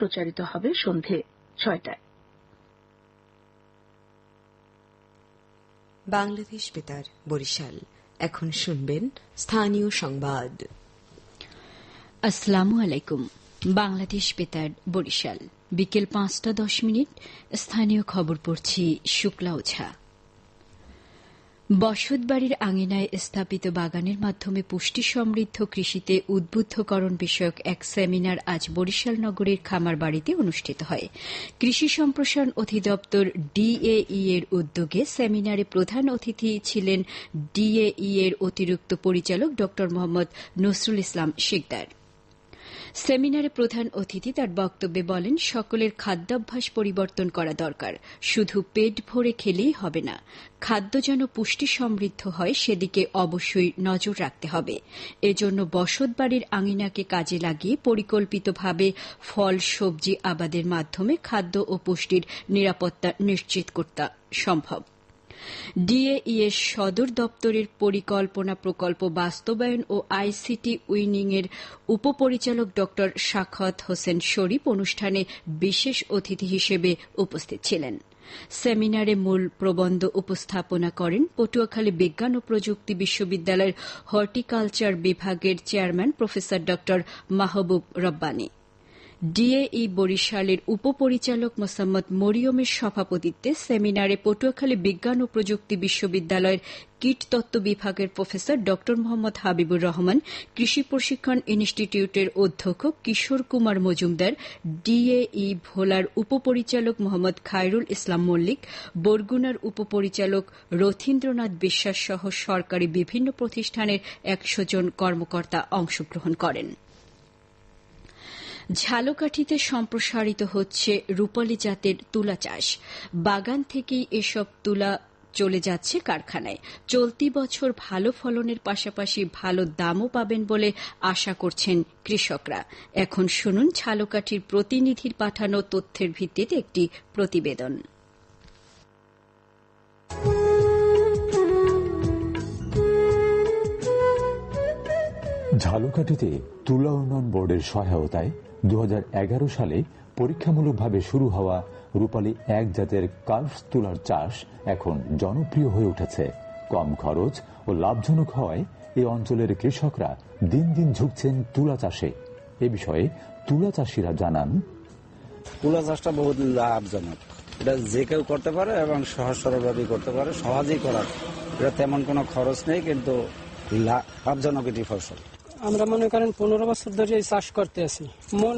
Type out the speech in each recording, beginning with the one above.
প্রচারিত হবে সন্ধে ছয়টায়। বাংলাদেশ বেতার বরিশাল। এখন শুনবেন স্থানীয় সংবাদ। আসসালামু আলাইকুম। বাংলাদেশ বেতার বরিশাল। বিকেল পাঁচটা দশ মিনিট স্থানীয় খবর পড়ছি শুক্লা ওঝা। বসতবাড়ির আঙিনায় স্থাপিত বাগানের মাধ্যমে পুষ্টি সমৃদ্ধ কৃষিতে উদ্বুদ্ধকরণ বিষয়ক এক সেমিনার আজ বরিশাল নগরের খামার বাড়িতে অনুষ্ঠিত হয়। কৃষি সম্প্রসারণ অধিদপ্তর ডিএই এর উদ্যোগে সেমিনারে প্রধান অতিথি ছিলেন ডিএই এর অতিরিক্ত পরিচালক ড মোহাম্মদ নসরুল ইসলাম শিকদার। সেমিনারে প্রধান অতিথি তার বক্তব্যে বলেন, সকলের খাদ্যাভ্যাস পরিবর্তন করা দরকার। শুধু পেট ভরে খেলেই হবে না, খাদ্য যেন পুষ্টি সমৃদ্ধ হয়, সেদিকে অবশ্যই নজর রাখতে হবে। এজন্য বসত বাড়ির আঙিনাকে কাজে লাগিয়ে পরিকল্পিতভাবে ফল, সবজি, আবাদের মাধ্যমে খাদ্য ও পুষ্টির নিরাপত্তা নিশ্চিত করতে সম্ভব। ডিএই এর সদর দপ্তরের পরিকল্পনা প্রকল্প বাস্তবায়ন ও আইসিটি উইনিং এর উপপরিচালক ড সাখাত হোসেন শরীফ অনুষ্ঠানে বিশেষ অতিথি হিসেবে উপস্থিত ছিলেন। সেমিনারে মূল প্রবন্ধ উপস্থাপনা করেন পটুয়াখালী বিজ্ঞান ও প্রযুক্তি বিশ্ববিদ্যালয়ের হর্টিকালচার বিভাগের চেয়ারম্যান প্রফেসর ড মাহবুব রব্বানী। ডিএই বরিশালের উপপরিচালক মোসাম্মদ মরিয়মের সভাপতিত্বে সেমিনারে পটুয়াখালী বিজ্ঞান ও প্রযুক্তি বিশ্ববিদ্যালয়ের কীটতত্ত্ব বিভাগের প্রফেসর ড. মোহাম্মদ হাবিবুর রহমান, কৃষি প্রশিক্ষণ ইনস্টিটিউটের অধ্যক্ষ কিশোর কুমার মজুমদার, ডিএই ভোলার উপপরিচালক মোহাম্মদ খায়রুল ইসলাম মল্লিক, বরগুনার উপপরিচালক রথীন্দ্রনাথ বিশ্বাস সহ সরকারি বিভিন্ন প্রতিষ্ঠানের একশো জন কর্মকর্তা অংশগ্রহণ করেন। ঝালকাঠিতে সম্প্রসারিত হচ্ছে রূপালী জাতের তুলা চাষ। বাগান থেকেই এসব তুলা চলে যাচ্ছে কারখানায়। চলতি বছর ভালো ফলনের পাশাপাশি ভালো দামও পাবেন বলে আশা করছেন কৃষকরা। এখন শুনুন ঝালকাঠির প্রতিনিধির পাঠানো তথ্যের ভিত্তিতে একটি প্রতিবেদন। ঝালকাঠিতে তুলা উন্নয়ন বোর্ডের সহায়তায় দু হাজার এগারো সালে পরীক্ষামূলকভাবে শুরু হওয়া রূপালী এক জাতের কার্ভস তুলার চাষ এখন জনপ্রিয় হয়ে উঠেছে। কম খরচ ও লাভজনক হওয়ায় এই অঞ্চলের কৃষকরা দিন দিন ঝুঁকছেন তুলা চাষে। এ বিষয়ে তুলা চাষিরা জানান। তুলা চাষটা বহুত লাভজনক। এটা যে কেউ করতে পারে এবং সহজ সরলভাবেই করতে পারে, সহজেই করার এটা তেমন কোনো খরচ নেই, কিন্তু লাভজনক এটি ফসল। আমরা মনে করেন পনেরো বছর ধরে এই চাষ করতে আছি। মন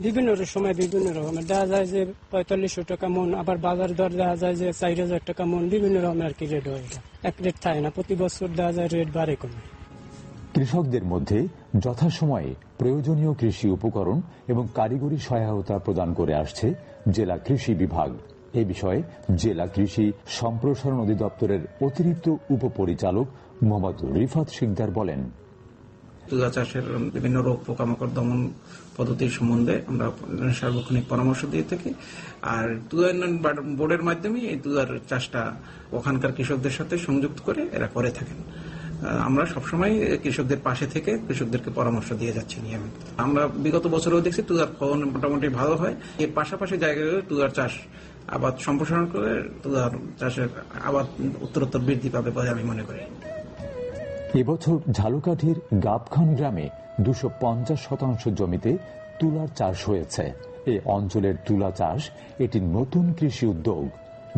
বিভিন্ন সময় বিভিন্ন রকমের। দেখা যায় যে পঁয়তাল্লিশশো টাকা মন, আবার বাজার দর দেখা যায় যে চার হাজার টাকা মন, বিভিন্ন রকমের আর কি রেট হয় এক রেট থাকে না, প্রতি বছর দেখা যায় রেট বাড়ে কমে। কৃষকদের মধ্যে যথাসময়ে প্রয়োজনীয় কৃষি উপকরণ এবং কারিগরি সহায়তা প্রদান করে আসছে জেলা কৃষি বিভাগ। এ বিষয়ে জেলা কৃষি সম্প্রসারণ অধিদপ্তরের অতিরিক্ত উপপরিচালক মোহাম্মদ রিফাত শিকদার বলেন। তুলা চাষের বিভিন্ন রোগ, পোকামাকড় দমন পদ্ধতির সম্বন্ধে আমরা সার্বক্ষণিক পরামর্শ দিয়ে থাকি। আর তুলা উন্নয়ন বোর্ডের মাধ্যমে এই তুলার চাষটা ওখানকার কৃষকদের সাথে সংযুক্ত করে এরা করে থাকেন। আমরা সবসময় কৃষকদের পাশে থেকে কৃষকদেরকে পরামর্শ দিয়ে যাচ্ছি নিয়মিত। আমরা বিগত বছরেও দেখছি তুলার ফলন মোটামুটি ভালো হয়। এর পাশাপাশি জায়গায় তুলার চাষ। আবাদ সম্প্রসারণ করে তুলার চাষের আবাদ উত্তরোত্তর বৃদ্ধি পাবে বলে আমি মনে করি। এবছর ঝালুকাঠির গাবখান গ্রামে দুশো শতাংশ জমিতে তুলার চাষ হয়েছে। এ অঞ্চলের তুলা চাষ এটি নতুন কৃষি উদ্যোগ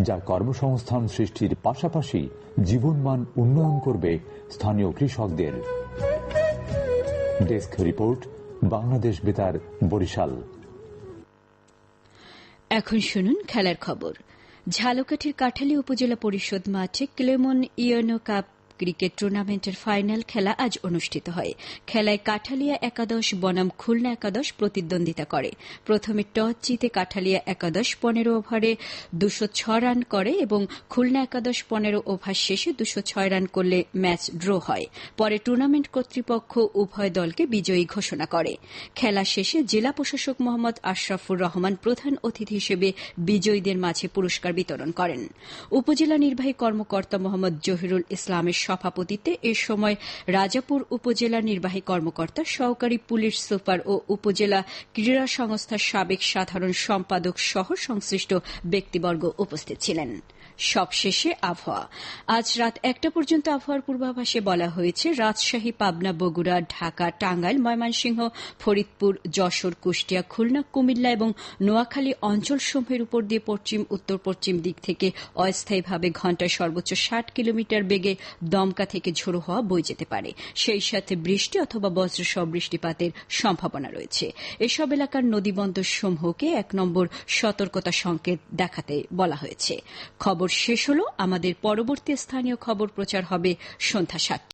যা কর্মসংস্থান সৃষ্টির পাশাপাশি জীবনমান উন্নয়ন করবে স্থানীয় কৃষকদের। ডেস্ক রিপোর্ট, বাংলাদেশ বেতার, বরিশাল। এখন শুনুন খেলার খবর। ঝালকাঠির কাঠালি উপজেলা পরিষদ মাঠে ক্লেমন ইয়নো কাপ ক্রিকেট টুর্নামেন্টের ফাইনাল খেলা আজ অনুষ্ঠিত হয়। খেলায় কাঠালিয়া একাদশ, বনাম খুলনা একাদশ প্রতিদ্বন্দ্বিতা করে। প্রথমে টস জিতে কাঠালিয়া একাদশ পনেরো ওভারে দুশো রান করে এবং খুলনা একাদশ পনেরো ওভার শেষে দুশো রান করলে ম্যাচ ড্র হয়। পরে টুর্নামেন্ট কর্তৃপক্ষ উভয় দলকে বিজয়ী ঘোষণা করে। খেলা শেষে জেলা প্রশাসক মোহাম্মদ আশরাফুর রহমান প্রধান অতিথি হিসেবে বিজয়ীদের মাঝে পুরস্কার বিতরণ করেন। উপজেলা নির্বাহী কর্মকর্তা মোহাম্মদ জহিরুল ইসলামের সভাপতিত্বে এ সময় রাজাপুর উপজেলা নির্বাহী কর্মকর্তা, সহকারী পুলিশ সুপার ও উপজেলা ক্রীড়া সংস্থার সাবেক সাধারণ সম্পাদক সহ সংশ্লিষ্ট ব্যক্তিবর্গ উপস্থিত ছিলেন। সবশেষে আবহাওয়া। আজ রাত একটা পর্যন্ত আবহাওয়ার পূর্বাভাসে বলা হয়েছে, রাজশাহী, পাবনা, বগুড়া, ঢাকা, টাঙ্গাইল, ময়মনসিংহ, ফরিদপুর, যশোর, কুষ্টিয়া, খুলনা, কুমিল্লা এবং নোয়াখালী অঞ্চলসমূহের উপর দিয়ে পশ্চিম, উত্তর, পশ্চিম দিক থেকে অস্থায়ীভাবে ঘণ্টায় সর্বোচ্চ ষাট কিলোমিটার বেগে দমকা থেকে ঝোড়ো হওয়া বয়ে যেতে পারে। সেই সাথে বৃষ্টি অথবা বজ্রসহ বৃষ্টিপাতের সম্ভাবনা রয়েছে। এসব এলাকার নদীবন্দর সমূহকে এক নম্বর সতর্কতা সংকেত দেখাতে বলা হয়েছে। খবর শেষ হল। আমাদের পরবর্তী স্থানীয় খবর প্রচার হবে সন্ধ্যা সাতটা